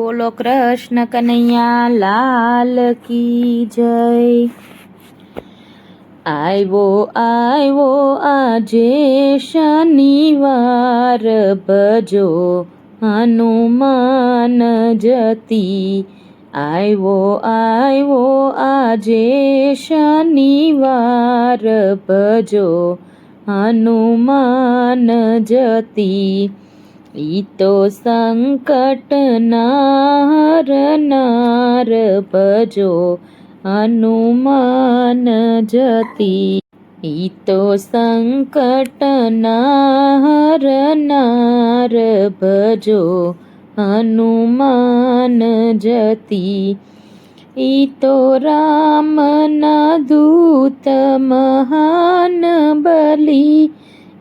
બોલો કૃષ્ણ કનૈયા, લાલ કી જય. આવ્યો આવ્યો આજે શનિવાર, ભજો હનુમાન જતી. આવ્યો આવ્યો આજે શનિવાર, ભજો હનુમાન જતી. ઈ તો સંકટ નાર નાર ભજો હનુમાન જતી ઈ તો સંકટ નાર નાર ભજો હનુમાન જતી ઈ તો રામના દૂત મહાન બલી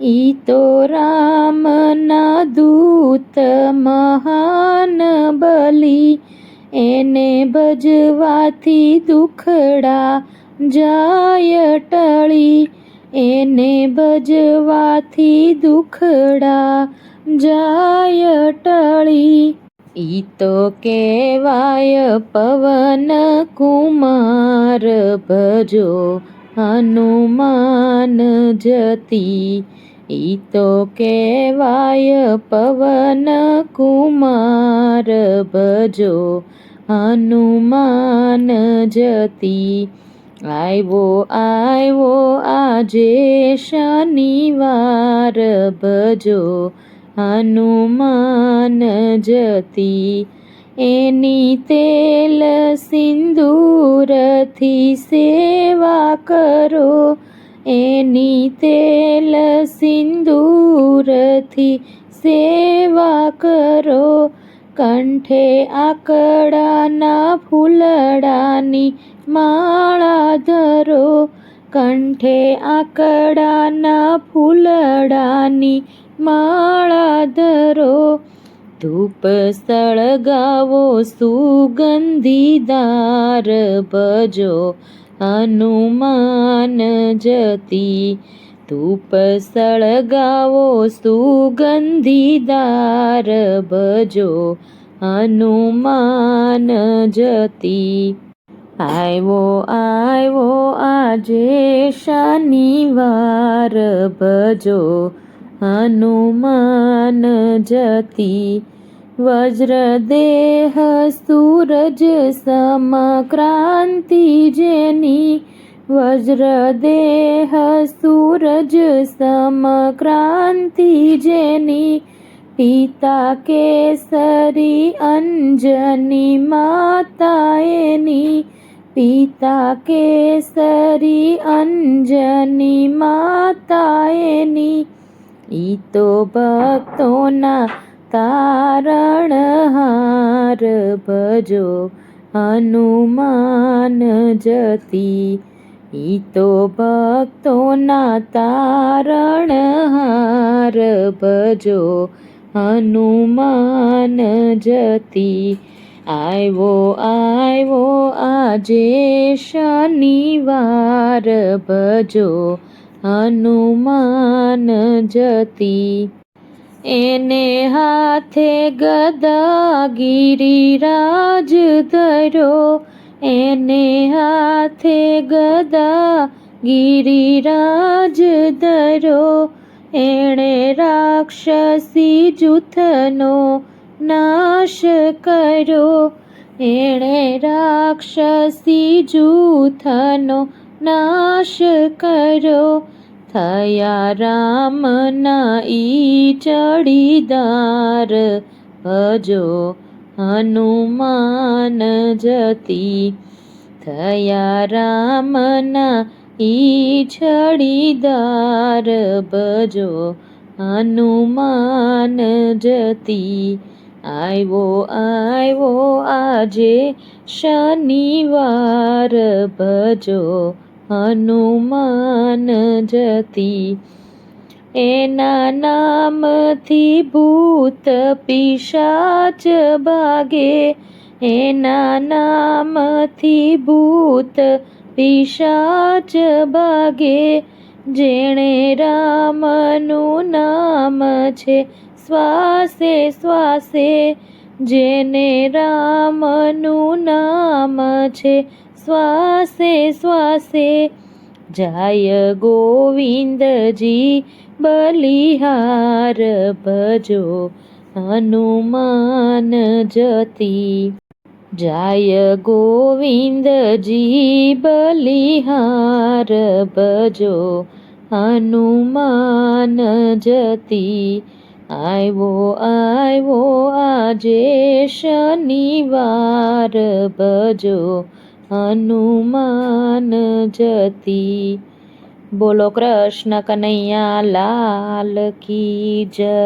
ઈ તો રામના દૂત મહાન બલી, એને ભજવાથી દુખડા જાય ટળી, એને ભજવાથી દુખડા જાય ટળી. ઈ તો કહેવાય પવન કુમાર, ભજો હનુમાન જતી ઈ તો કહેવાય પવન કુમાર ભજો હનુમાન જતી. આવ્યો આવ્યો આજે શનિવાર ભજો હનુમાન જતી. એની તેલ સિંદૂરથી સેવા કરો એની તેલ સિંદૂરથી સેવા કરો. કંઠે આકડાના ફૂલડાની માળા ધરો. કંઠે આકડાના ફૂલડાની માળા ધરો. ધૂપ સળગાવો સુગંધીદાર ભજો. હનુમાન જતી ધૂપ સળગાવો સુગંધીદાર ભજો હનુમાન જતી આવ્યો આવ્યો આજે શનિવાર ભજો હનુમાન જતી વજ્રદેહ સૂરજ સમક્રાંતિ જેની વજ્રદેહ સૂરજ સમક્રાંતિ જેની પિતા કેસરી અંજની માતા એની પિતા કેસરી અંજની માતા એની ઈ તો ભક્તોના તારણહાર ભજો, હનુમાન જતી. ઈ તો ભક્તોના તારણહાર ભજો, હનુમાન જતી. આવ્યો આવ્યો આજે શનિવાર ભજો, હનુમાન જતી. એને હાથે ગદા ગિરિરાજ ધરો એને હાથે ગદા ગિરિરાજ ધરો એણે રાક્ષસી જૂથનો નાશ કર્યો. એણે રાક્ષસી જૂથનો નાશ કર્યો. થયા રામના ઈ ચડીદાર. ભજો હનુમાન જતી. થયા રામના ઈ છડીદાર ભજો હનુમાન જતી. આવ્યો આવ્યો આજે શનિવાર. ભજો હનુમાન જતી. એના નામથી ભૂત પિશાચ ભાગે. એના નામથી ભૂત પિશાચ ભાગે. જેણે રામનું નામ છે, શ્વાસે શ્વાસે. જેને રામનું નામ છે, શ્વાસે શ્વાસે. જાય ગોવિંદજી, બલિહાર ભજો, હનુમાન જતી. જાય ગોવિંદજી, બલિહાર ભજો, હનુમાન જતી. આવ્યો આવ્યો આજે શનિવાર ભજો હનુમાન જતી બોલો કૃષ્ણ કનૈયા લાલ કી જય